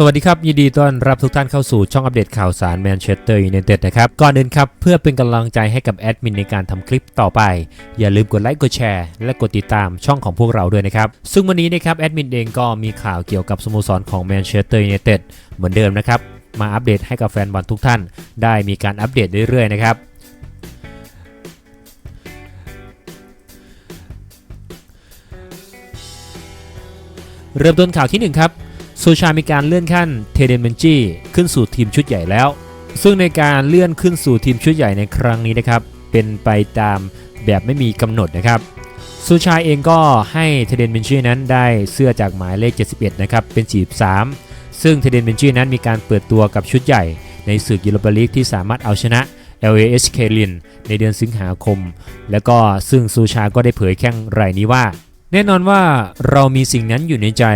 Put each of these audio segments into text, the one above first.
สวัสดีครับ ยินดีต้อนรับทุกท่านเข้าสู่ช่องอัปเดตข่าวสารแมนเชสเตอร์ยูไนเต็ดนะครับ ก่อนอื่นครับ เพื่อเป็นกำลังใจให้กับแอดมินในการทำคลิปต่อไป อย่าลืมกดไลค์กดแชร์และกดติดตามช่องของพวกเราด้วยนะครับ ซึ่งวันนี้นะครับแอดมินเองก็มีข่าวเกี่ยวกับสโมสรของแมนเชสเตอร์ยูไนเต็ดเหมือนเดิมนะครับมาอัปเดตให้กับแฟนบอลทุกท่าน ได้มีการอัปเดตเรื่อยๆนะครับเริ่มต้นข่าวที่หนึ่งครับ โซชามีการเลื่อนขั้นเทเดนเมนจีขึ้นสู่ทีมชุดใหญ่แล้ว ซึ่งในการเลื่อนขึ้นสู่ทีมชุดใหญ่ในครั้งนี้นะครับ เป็นไปตามแบบไม่มีกำหนดนะครับโซชาเองก็ให้เทเดนเมนจีนั้นได้เสื้อจากหมายเลข 71 นะครับ เป็นจีบ3ซึ่งเทเดนเมนจีนั้นมีการเปิดตัวกับชุดใหญ่ ในศึกยูโรปาลีกที่สามารถเอาชนะ LAS เคลินในเดือนสิงหาคม แล้วก็ซึ่งซูชาก็ได้เผยแข้งรายนี้ว่า แน่นอนว่าเรามีสิ่งนั้นอยู่ในใจ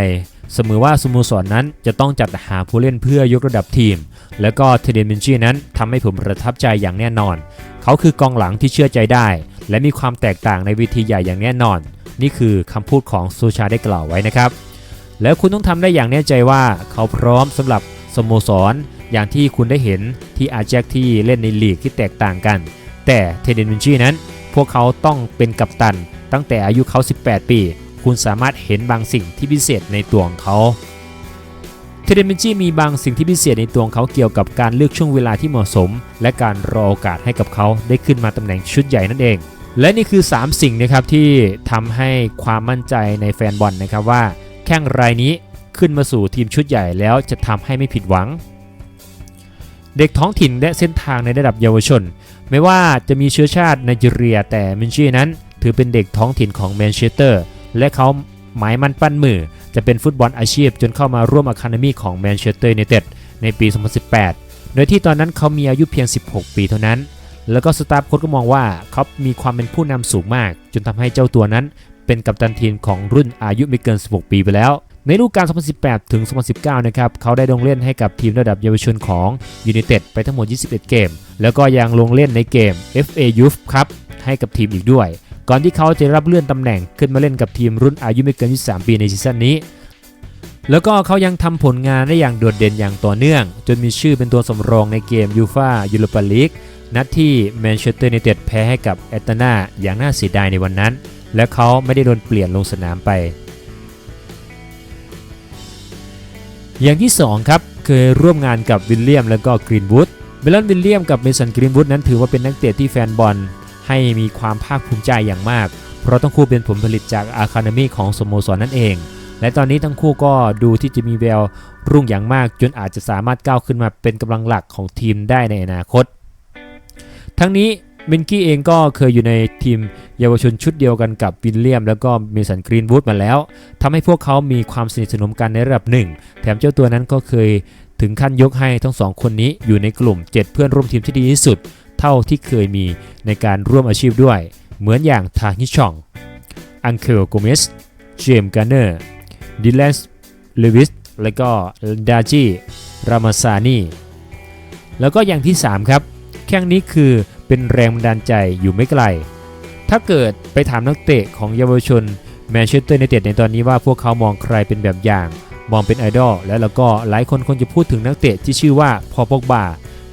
เสมอว่าสโมสรนนั้นจะต้องจัดหาผู้เล่นเพื่อยกระดับทีม แล้วก็เทเดนเมนจีนั้นทำให้ผมประทับใจอย่างแน่นอน เขาคือกองหลังที่เชื่อใจได้ และมีความแตกต่างในวิธีใหญ่อย่างแน่นอน นี่คือคำพูดของซูชาได้กล่าวไว้นะครับ แล้วคุณต้องทำได้อย่างแน่ใจว่าเขาพร้อมสำหรับสโมสร อย่างที่คุณได้เห็นที่อาแจ็คที่เล่นในลีกที่แตกต่างกัน แต่เทเดนเมนจีนั้น พวกเขาต้องเป็นกัปตันตั้งแต่อายุเขา 18 ปี คุณสามารถเห็นบางสิ่งที่พิเศษในตัวของเขาเทเดนเมนจีมีบางสิ่งที่พิเศษในตัวของเขาเกี่ยวกับการเลือกช่วงเวลาที่เหมาะสม และการรอโอกาสให้กับเขาได้ขึ้นมาตำแหน่งชุดใหญ่นั่นเอง และนี่คือ 3 สิ่งนะครับที่ทำให้ความมั่นใจในแฟนบอลนะครับว่า แข้งรายนี้ขึ้นมาสู่ทีมชุดใหญ่แล้วจะทำให้ไม่ผิดหวัง เด็กท้องถิ่นและเส้นทางในระดับเยาวชน ไม่ว่าจะมีเชื้อชาติไนจีเรียแต่มินชีนั้น ถือเป็นเด็กท้องถิ่นของแมนเชสเตอร์ และเขาหมายมั่นปั้นมือ จะเป็นฟุตบอลอาชีพจนเข้ามาร่วมอะคาเดมีของแมนเชสเตอร์ยูไนเต็ดในปี 2018 โดยที่ตอนนั้นเขามีอายุเพียง 16 ปีเท่านั้น แล้วก็สตาฟโค้ชก็มองว่าเขามีความเป็นผู้นำสูงมาก จนทำให้เจ้าตัวนั้นเป็นกัปตันทีมของรุ่นอายุไม่เกิน 16 ปีไปแล้ว ในฤดูกาล 2018 ถึง 2019 นะครับ เขาได้ลงเล่นให้กับทีมระดับเยาวชนของยูไนเต็ดไปทั้งหมด 21 เกม แล้วก็ยังลงเล่นในเกม FA Youth ครับให้กับทีมอีกด้วย ก่อนที่เขาจะรับเลื่อนตำแหน่งขึ้นมาเล่นกับทีมรุ่นอายุไม่เกิน 23 ปีในซีซั่นนี้ แล้วก็เขายังทำผลงานได้อย่างโดดเด่นอย่างต่อเนื่อง จนมีชื่อเป็นตัวสำรองในเกมยูฟายูโรปาลีกนัดที่แมนเชสเตอร์ยูไนเต็ดแพ้ให้กับแอตตานาอย่างน่าเสียดายในวันนั้น และเขาไม่ได้โดนเปลี่ยนลงสนามไป อย่างที่ 2 ครับเคยร่วมงานกับวิลเลียมและก็กรีนวูดเบลลอนวิลเลียมกับเมสันกรีนวูดนั้นถือว่าเป็นนักเตะที่แฟนบอล ให้มีความภาคภูมิใจอย่างมาก เพราะทั้งคู่เป็นผลผลิตจากอาคาเดมีของสโมสรนนั่นเอง และตอนนี้ทั้งคู่ก็ดูที่จะมีแววรุ่งอย่างมากจนอาจจะสามารถก้าวขึ้นมาเป็นกำลังหลักของทีมได้ในอนาคต ทั้งนี้เมนกี้เองก็เคยอยู่ในทีมเยาวชนชุดเดียวกันกับวิลเลียม แล้วก็เมสันกรีนวูดมาแล้วทำให้พวกเขามีความสนิทสนมกันในระดับหนึ่ง แถมเจ้าตัวนั้นก็เคยถึงขั้นยกให้ทั้งสองคนนี้อยู่ในกลุ่ม 7 เพื่อนร่วมทีมที่ดีที่สุด เท่าที่เคยมีในการร่วมอาชีพด้วย เหมือนอย่างทาฮิชองอังเคลโกเมสเจมส์การ์เนอร์ดิแลนส์เลวิสและก็ดาจิรามาซานีแล้วก็อย่างที่ 3 ครับ แข้งนี้คือเป็นแรงบันดาลใจอยู่ไม่ไกล ถ้าเกิดไปถามนักเตะของเยาวชนแมนเชสเตอร์ยูไนเต็ดในตอนนี้ว่าพวกเขามองใครเป็นแบบอย่าง มองเป็นไอดอลและแล้วก็หลายคนคงจะพูดถึงนักเตะที่ชื่อว่าพอปอกบา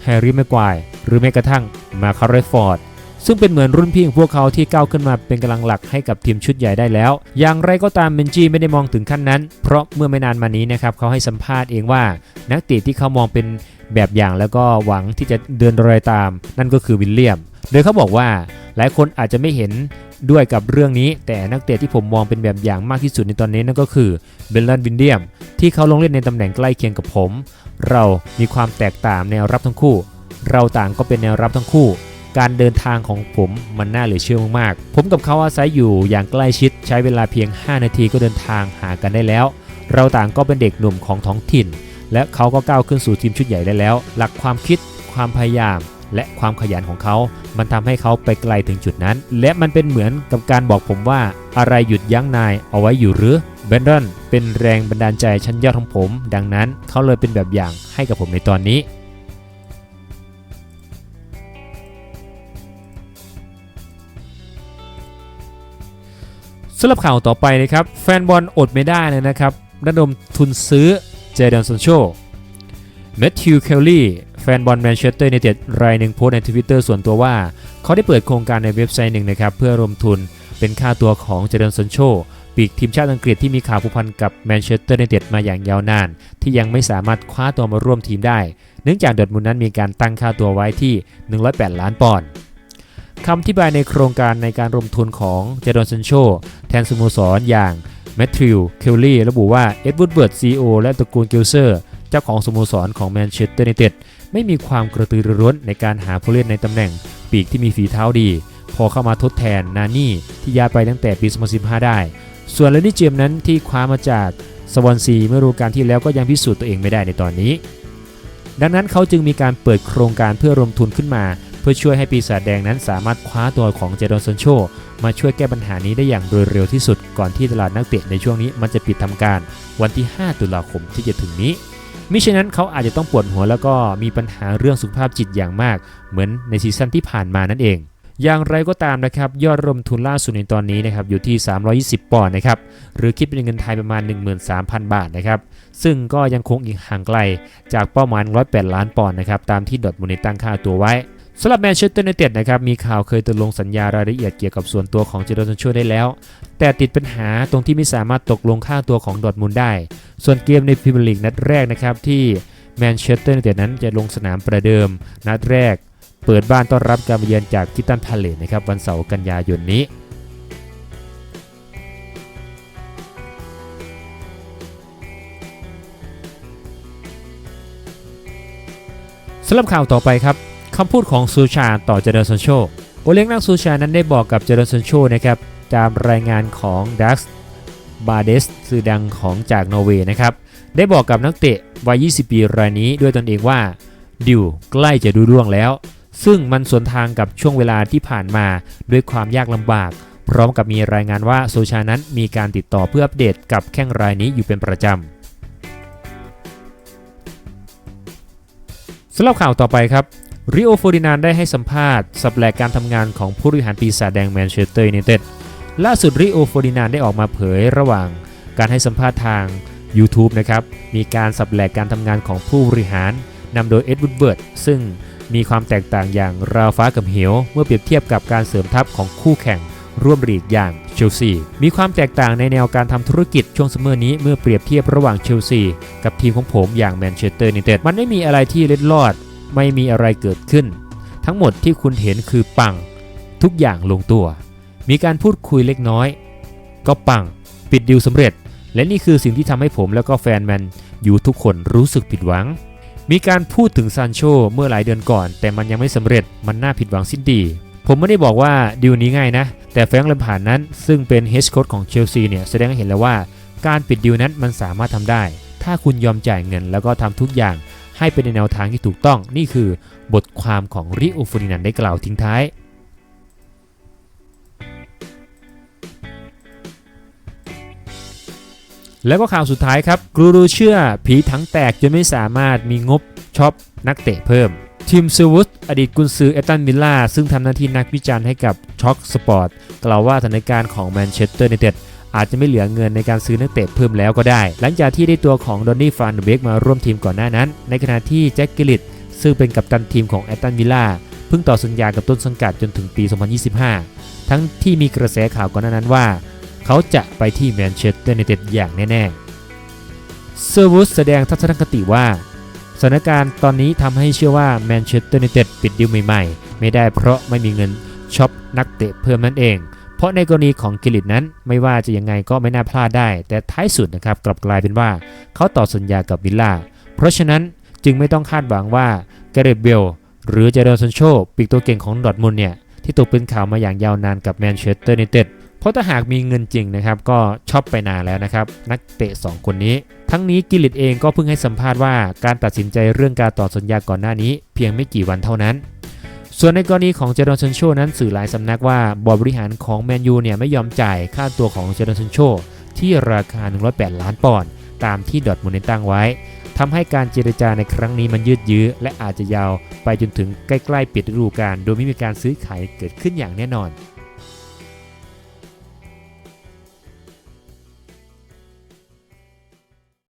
แฮร์รี่แม็กควาย รือแม้กระทั่งมาคาร์เรฟอร์ดซึ่งเป็นเหมือนรุ่นพี่ของพวกเขาที่ก้าวขึ้นมาเป็นกำลังหลักให้กับทีมชุดใหญ่ได้แล้ว อย่างไรก็ตามเบนจี้ไม่ได้มองถึงขั้นนั้น เพราะเมื่อไม่นานมานี้นะครับเขาให้สัมภาษณ์เองว่า นักเตะที่เขามองเป็นแบบอย่างแล้วก็หวังที่จะเดินรอยตาม นั่นก็คือวิลเลียม โดยเขาบอกว่าหลายคนอาจจะไม่เห็นด้วยกับเรื่องนี้ แต่นักเตะที่ผมมองเป็นแบบอย่างมากที่สุดในตอนนี้นั่นก็คือเบลลันวินเลียม ที่เขาลงเล่นในตำแหน่งใกล้เคียงกับผม เรามีความแตกต่างแนวรับทั้งคู่ เราต่างก็เป็นแนวรับทั้งคู่ การเดินทางของผมมันน่าเหลือเชื่อมากๆ ผมกับเขาอาศัยอยู่อย่างใกล้ชิด ใช้เวลาเพียง 5 นาทีก็เดินทางหากันได้แล้ว เราต่างก็เป็นเด็กหนุ่มของท้องถิ่น และเขาก็ก้าวขึ้นสู่ทีมชุดใหญ่ได้แล้ว หลักความคิด ความพยายาม และความขยันของเขา มันทำให้เขาไปไกลถึงจุดนั้น และมันเป็นเหมือนกับการบอกผมว่า อะไรหยุดยั้งนายเอาไว้อยู่หรือเบนดอนเป็นแรงบันดาลใจชั้นยอดของผม ดังนั้นเขาเลยเป็นแบบอย่างให้กับผมในตอนนี้ สำหรับข่าวต่อไปนะครับ แฟนบอลอดไม่ได้เลยนะครับระดมทุนซื้อเจดอนซอนโชแมทธิวเคลลี่แฟนบอลแมนเชสเตอร์ยูไนเต็ดรายหนึ่งโพสต์ในทวิตเตอร์ส่วนตัวว่า เขาได้เปิดโครงการในเว็บไซต์หนึ่งนะครับ เพื่อรวมทุนเป็นค่าตัวของเจดอนซอนโชปีกทีมชาติอังกฤษที่มีข่าวผูกพันกับแมนเชสเตอร์ยูไนเต็ดมาอย่างยาวนาน ที่ยังไม่สามารถคว้าตัวมาร่วมทีมได้ เนื่องจากดอทมุนนั้นมีการตั้งค่าตัวไว้ที่ 108 ล้านปอนด์ คำอธิบายในโครงการในการรวมทุนของเจดอนเซนโชแทนสโมสรอย่างแมทธิว เคลลี่ ระบุว่าเอ็ดวูดเบิร์ดซีโอและตระกูลเกลเซอร์ เจ้าของสโมสรของแมนเชสเตอร์ยูไนเต็ดไม่มีความกระตือรือร้นในการหาผู้เล่นในตำแหน่ง ปีกที่มีฝีเท้าดี พอเข้ามาทดแทนนานี่ที่ย้ายไปตั้งแต่ปี 2015 ได้ ส่วนเลนี่เจมส์นั้นที่คว้ามาจากสวอนซีเมื่อฤดูกาลที่แล้วก็ยังพิสูจน์ตัวเองไม่ได้ในตอนนี้ ดังนั้นเขาจึงมีการเปิดโครงการเพื่อรวมทุนขึ้นมา เพื่อช่วยให้ปีศาจแดงนั้นสามารถคว้าตัวของเจดอนซอนโช มาช่วยแก้ปัญหานี้ได้อย่างโดยเร็วที่สุด ก่อนที่ตลาดนักเตะในช่วงนี้มันจะปิดทำการ วันที่ 5 ตุลาคมที่จะถึงนี้มิฉะนั้นเขาอาจจะต้องปวดหัวแล้วก็มีปัญหาเรื่องสุขภาพจิตอย่างมาก เหมือนในซีซั่นที่ผ่านมานั่นเอง อย่างไรก็ตามนะครับ ยอดรวมทุนล่าสุดในตอนนี้นะครับอยู่ที่ 320 ปอนด์นะครับหรือคิดเป็นเงินไทยประมาณ 13,000 บาทนะครับซึ่งก็ยังคงอีกห่างไกล จากเป้าหมาย108 ล้านปอนด์นะครับตามที่ดอทมุนด์ตั้งค่าตัวไว้ สำหรับแมนเชสเตอร์ยูไนเต็ดนะครับมีข่าวเคยตกลงสัญญารายละเอียดเกี่ยวกับส่วนตัวของเจโรซันโชได้แล้ว แต่ติดปัญหาตรงที่ไม่สามารถตกลงค่าตัวของดอทมุนด์ได้ ส่วนเกมในพรีเมียร์ลีกนัดแรกนะครับที่แมนเชสเตอร์ยูไนเต็ดนั้นจะลงสนามประเดิม นัดแรก เปิดบ้านต้อนรับการมาเยือนจากคิตันพาเลตนะครับวันเสาร์กันยายนนี้สำหรับข่าวต่อไปครับ คำพูดของซูชาต่อเจเดอร์ซันโชโอเลี้ยงนักซูชานั้นได้บอกกับเจเดอร์ซันโชนะครับตามรายงานของดักส์บาเดสสื่อดังของจากนอร์เวย์นะครับ ได้บอกกับนักเตะวัย 20 ปีรายนี้ด้วยตนเองว่า ดิวใกล้จะดูร่วงแล้ว ซึ่งมันสวนทางกับช่วงเวลาที่ผ่านมาด้วยความยากลำบาก พร้อมกับมีรายงานว่าโซชานั้นมีการติดต่อเพื่ออัปเดตกับแข้งรายนี้อยู่เป็นประจำสำหรับข่าวต่อไปครับ ริโอโฟร์ดินานได้ให้สัมภาษณ์สับแหลกการทำงานของผู้บริหารปีศาจแดงแมนเชสเตอร์ยูไนเต็ดล่าสุดริโอโฟร์ดินานได้ออกมาเผยระหว่างการให้สัมภาษณ์ทาง YouTube นะครับมีการสับแหลกการทำงานของผู้บริหารนำโดยเอ็ดวูดเบิร์ดซึ่งมีความแตกต่างอย่างราวฟ้ากับเหว เมื่อเปรียบเทียบกับการเสริมทัพของคู่แข่งร่วมลีกอย่างเชลซี มีความแตกต่างในแนวการทำธุรกิจช่วงซัมเมอร์นี้เมื่อเปรียบเทียบระหว่างเชลซี กับทีมของผมอย่างแมนเชสเตอร์ยูไนเต็ด มันไม่มีอะไรที่เล็ดลอด ไม่มีอะไรเกิดขึ้น ทั้งหมดที่คุณเห็นคือปัง ทุกอย่างลงตัว มีการพูดคุยเล็กน้อย ก็ปัง ปิดดิวสำเร็จ และนี่คือสิ่งที่ทำให้ผมแล้วก็แฟนแมนอยู่ทุกคนรู้สึกผิดหวัง มีการพูดถึงซานโชเมื่อหลายเดือนก่อน แต่มันยังไม่สำเร็จมันน่าผิดหวังสิ้นดี ผมไม่ได้บอกว่าดิวนี้ง่ายนะ แต่แฟรงค์แลมพาร์ดนั้น ซึ่งเป็นเฮดโค้ชของเชลซีเนี่ยแสดงให้เห็นแล้วว่าการปิดดิวนั้นมันสามารถทำได้ ถ้าคุณยอมจ่ายเงินแล้วก็ทำทุกอย่าง ให้เป็นในแนวทางที่ถูกต้องนี่คือบทความของริโอฟูรินันได้กล่าวทิ้งท้าย แล้วก็ข่าวสุดท้ายครับกรูรูเชื่อผีถังแตกจนไม่สามารถมีงบช็อปนักเตะเพิ่มทีมซิวุสอดีตกุนซือเอตันมิลล่าซึ่งทำหน้าที่นักวิจารณ์ให้กับช็อคสปอร์ตกล่าวว่าสถานการณ์ของแมนเชสเตอร์ยูไนเต็ด อาจจะไม่เหลือเงินในการซื้อนักเตะเพิ่มแล้วก็ได้ หลังจากที่ได้ตัวของดอนนี่ฟานเบกมาร่วมทีมก่อนหน้านั้น ในขณะที่แจ็คกิลิตซึ่งเป็นกัปตันทีมของแอตตันวิลล่าเพิ่งต่อสัญญากับต้นสังกัดจนถึงปี 2025 ทั้งที่มีกระแสข่าวก่อนหน้านั้นว่า เขาจะไปที่แมนเชสเตอร์ยูไนเต็ดอย่างแน่ๆเซอร์วุสแสดงทัศนคติว่าสถานการณ์ตอนนี้ทำให้เชื่อว่าแมนเชสเตอร์ยูไนเต็ดปิดดิวใหม่ๆ ไม่ได้เพราะไม่มีเงินช็อปนักเตะเพิ่มนั่นเอง เพราะในกรณีของกิลิตนั้นไม่ว่าจะยังไงก็ไม่น่าพลาดได้ แต่ท้ายสุดนะครับกลับกลายเป็นว่าเขาต่อสัญญากับวิลล่า เพราะฉะนั้นจึงไม่ต้องคาดหวังว่าแกเรตเบลหรือเจเดอร์ซันโชปีกตัวเก่งของดอทมุนเนี่ยที่ตกเป็นข่าวมาอย่างยาวนานกับแมนเชสเตอร์ยูไนเต็ดเพราะถ้าหากมีเงินจริงนะครับก็ชอปไปนานแล้วนะครับ นักเตะ 2 คนนี้ ทั้งนี้กิลิตเองก็เพิ่งให้สัมภาษณ์ว่าการตัดสินใจเรื่องการต่อสัญญาก่อนหน้านี้ เพียงไม่กี่วันเท่านั้น ส่วนในกรณีของเจดอนซันโชนั้นสื่อหลายสำนักว่าบอร์ดบริหารของแมนยูเนี่ยไม่ยอมจ่ายค่าตัวของเจดอนซันโชที่ราคา 108 ล้านปอนด์ตามที่ดอทมุนด์ได้ตั้งไว้ทำให้การเจรจาในครั้งนี้มันยืดยื้อและอาจจะยาวไปจนถึงใกล้ ๆ ปิดฤดูกาลโดยไม่มีการซื้อขายเกิดขึ้นอย่างแน่นอน